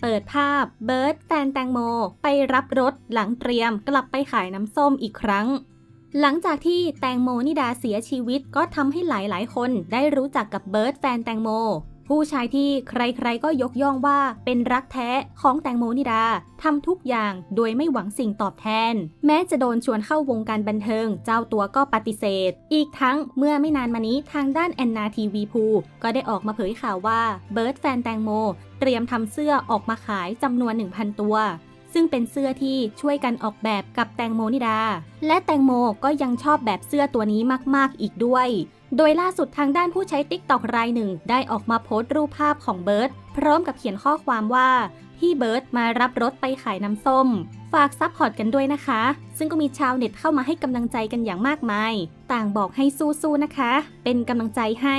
เปิดภาพเบิร์ดแฟนแตงโม ไปรับรถหลังเตรียมกลับไปขายน้ำส้มอีกครั้ง หลังจากที่แตงโมนิดาเสียชีวิตก็ทำให้หลายๆ คนได้รู้จักกับเบิร์ดแฟนแตงโม ผู้ชายที่ใครๆก็ยกย่องว่าเป็นรักแท้ของแตงโมนิดาทำทุกอย่างโดยไม่หวังสิ่งตอบแทน แม้จะโดนชวนเข้าวงการบันเทิง เจ้าตัวก็ปฏิเสธ อีกทั้งเมื่อไม่นานมานี้ทางด้านแอนนาทีวีพูก็ได้ออกมาเผยข่าวว่าเบิร์ดแฟนแตงโม เตรียมทำเสื้อออกมาขายจำนวน 1,000 ตัว ซึ่งเป็นเสื้อที่ช่วยกันออกแบบกับแตงโมนิดา และแตงโมก็ยังชอบแบบเสื้อตัวนี้มากๆอีกด้วย โดยล่าสุดทางด้านผู้ใช้ติ๊กตอกรายหนึ่ง ได้ออกมาโพสต์รูปภาพของเบิร์ตพร้อมกับเขียนข้อความว่าพี่เบิร์ตมารับรถไปขายน้ำส้ม ฝากซัพพอร์ตกันด้วยนะคะ ซึ่งก็มีชาวเน็ตเข้ามาให้กำลังใจกันอย่างมากมาย ต่างบอกให้สู้ๆนะคะ เป็นกำลังใจให้